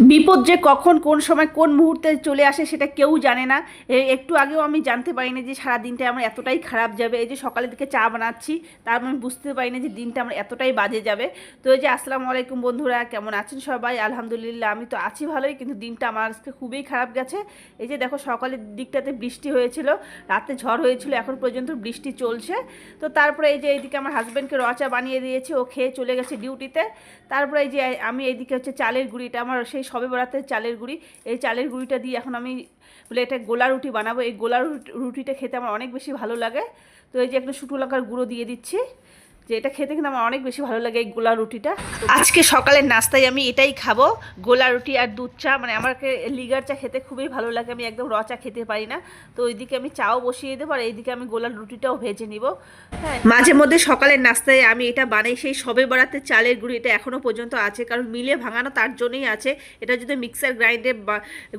বিপদ যে কখন, কোন সময়, কোন মুহূর্তে চলে আসে সেটা কেউ জানে না। একটু আগেও আমি জানতে পারিনি যে সারা দিনটা আমার এতটাই খারাপ যাবে। এই যে সকালের দিকে চা বানাচ্ছি, তার আমি বুঝতে পারিনি যে দিনটা আমার এতটাই বাজে যাবে। তো এই যে, আসসালামু আলাইকুম বন্ধুরা, কেমন আছেন সবাই? আলহামদুলিল্লাহ, আমি তো আছি ভালোই, কিন্তু দিনটা আমার আজকে খুবই খারাপ গেছে। এই যে দেখো, সকালের দিকটাতে বৃষ্টি হয়েছিল, রাতে ঝড় হয়েছিল, এখন পর্যন্ত বৃষ্টি চলছে। তো তারপরে এই যে, এইদিকে আমার হাজব্যান্ডকে রচা বানিয়ে দিয়েছি, ও খেয়ে চলে গেছে ডিউটিতে তারপরে এই যে, আমি এইদিকে হচ্ছে চালের গুঁড়িটা, আমার সেই সবে বেড়াতে চালের গুঁড়ি। এই চালের গুঁড়িটা দিয়ে এখন আমি বলে এটা গোলা রুটি বানাবো। এই গোলা রুটিটা খেতে আমার অনেক বেশি ভালো লাগে। তো এই যে একটা শুকনো লঙ্কার গুঁড়ো দিয়ে দিচ্ছি। যে এটা খেতে কিন্তু আমার অনেক বেশি ভালো লাগে এই গোলা রুটিটা। আজকে সকালের নাস্তায় আমি এটাই খাব, গোলা রুটি আর দুধ চা। মানে আমাকে লিগার চা খেতে খুবই ভালো লাগে, আমি একদম র চা খেতে পারি না। তো ওইদিকে আমি চাও বসিয়ে দেবো আর এইদিকে আমি গোলার রুটিটাও ভেজে নিব। হ্যাঁ মাঝে মধ্যে সকালের নাস্তায় আমি এটা বানাই, সেই সবে বেড়াতে চালের গুঁড়ি এটা এখনও পর্যন্ত আছে, কারণ মিলে ভাঙানো তার জন্যই আছে। এটা যদি মিক্সার গ্রাইন্ডে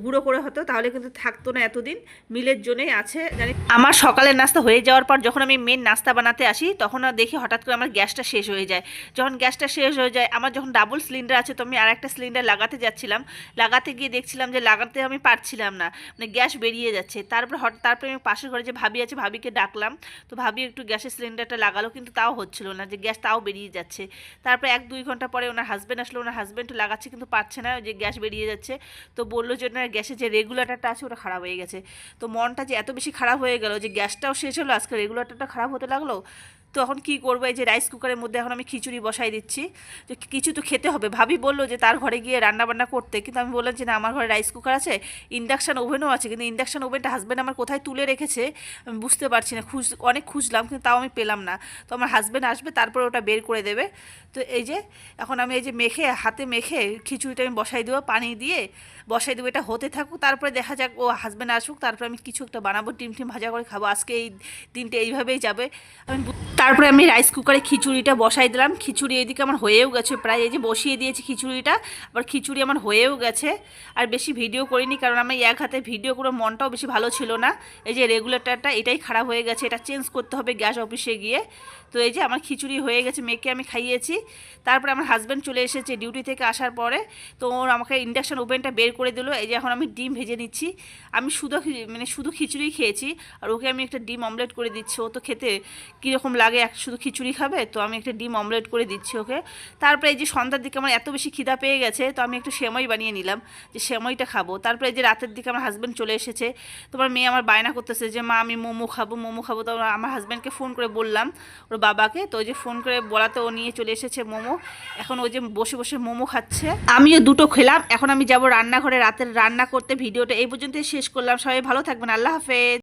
গুঁড়ো করে হতো, তাহলে কিন্তু থাকতো না এতদিন। মিলের জন্যই আছে, জানি আমার সকালের নাস্তা হয়ে যাওয়ার পর যখন আমি মেন নাস্তা বানাতে আসি, তখন দেখি হঠাৎ করে আমার গ্যাসটা শেষ হয়ে যায়। যখন গ্যাসটা শেষ হয়ে যায়, আমার যখন ডাবল সিলিন্ডার আছে, তো আমি আর একটা সিলিন্ডার লাগাতে যাচ্ছিলাম। লাগাতে গিয়ে দেখছিলাম যে, লাগাতে আমি পারছিলাম না। মানে গ্যাস বেরিয়ে যাচ্ছে। তারপর হঠাৎ তারপরে আমি পাশের ঘরে যে ভাবি আছে, ভাবিকে ডাকলাম। তো ভাবি একটু গ্যাসের সিলিন্ডারটা লাগালো, কিন্তু তাও হচ্ছিল না যে, গ্যাস তাও বেরিয়ে যাচ্ছে। তারপরে এক দুই ঘণ্টা পরে ওনার হাজব্যান্ড আসলো। ওনার হাজব্যান্ড লাগাচ্ছে, কিন্তু পারছে না যে গ্যাস বেরিয়ে যাচ্ছে। তো বলল যে ওনার গ্যাসের যে রেগুলেটরটা আছে, ওটা খারাপ হয়ে গেছে। তো মনটা যে এত বেশি খারাপ হয়ে গেল যে, গ্যাসটাও শেষ হলো, আজকে রেগুলেটরটা খারাপ হতে লাগল? তো এখন কী করব? এই যে রাইস কুকারের মধ্যে এখন আমি খিচুড়ি বসাই দিচ্ছি। যে কিছু তো খেতে হবে। ভাবি বলল যে তার ঘরে গিয়ে রান্না বান্না করতে। কিন্তু আমি বললাম যে না, আমার ঘরে রাইস কুকার আছে ইন্ডাকশান ওভেনও আছে। কিন্তু ইন্ডাকশান ওভেনটা হাজব্যান্ড আমার কোথায় তুলে রেখেছে, আমি বুঝতে পারছি না। খুঁজ, অনেক খুঁজলাম, কিন্তু তাও আমি পেলাম না। তো আমার হাজব্যান্ড আসবে, তারপরে ওটা বের করে দেবে। তো এই যে, এখন আমি এই যে মেখে, হাতে মেখে খিচুড়িটা আমি বসাই দেবো, পানি দিয়ে বসাই দেবো, এটা হতে থাকুক। তারপরে দেখা যাক, ও হাজব্যান্ড আসুক, তারপরে আমি কিছু একটা বানাবো, ডিম টিম ভাজা করে খাব। আজকে এই দিনটা এইভাবেই যাবে। আমি তারপরে আমি রাইস কুকারে খিচুড়িটা বসাই দিলাম। খিচুড়ি এদিকে আমার হয়েও গেছে, প্রায় এই যে বসিয়ে দিয়েছি খিচুড়িটা, আবার খিচুড়ি আমার হয়েও গেছে। আর বেশি ভিডিও করিনি, কারণ আমি এক হাতে ভিডিও করে মনটাও বেশি ভালো ছিল না। এই যে রেগুলেটরটা এটাই খারাপ হয়ে গেছে, এটা চেঞ্জ করতে হবে গ্যাস অফিসে গিয়ে। তো এই যে আমার খিচুড়ি হয়ে গেছে, মেয়েকে আমি খাইয়েছি। তারপরে আমার হাজব্যান্ড চলে এসেছে ডিউটি থেকে আসার পরে। তো ওর আমাকে ইন্ডাকশান ওভেনটা বের করে দিল। এই যে এখন আমি ডিম ভেজে নিচ্ছি। আমি শুধু মানে শুধু খিচুড়ি খেয়েছি। আর ওকে আমি একটা ডিম অমলেট করে দিচ্ছি। ও তো খেতে কীরকম লাগে, এক শুধু খিচুড়ি খাবে? তো আমি একটা ডিম অমলেট করে দিচ্ছি ওকে। তারপরে এই যে সন্ধ্যার দিকে আমার এত বেশি খিদা পেয়ে গেছে, তো আমি একটু সেমাই বানিয়ে নিলাম, যে সেমাইটা খাব। তারপরে এই যে রাতের দিকে আমার হাজব্যান্ড চলে এসেছে। তোমার মেয়ে আমার বায়না করতেছে যে, মা, আমি মোমো খাব মোমো খাব। তো আমার হাজব্যান্ডকে ফোন করে বললাম, ওর বাবাকে, তো ওই যে ফোন করে বলাতে ও নিয়ে চলে এসেছে মোমো। এখন ওই যে বসে বসে মোমো খাচ্ছে। আমিও দুটো খেলাম, এখন আমি যাব রান্নাঘরে। রাতের রান্না করতে, ভিডিওটা এই পর্যন্তই শেষ করলাম। সবাই ভালো থাকবেন, আল্লাহ হাফেজ।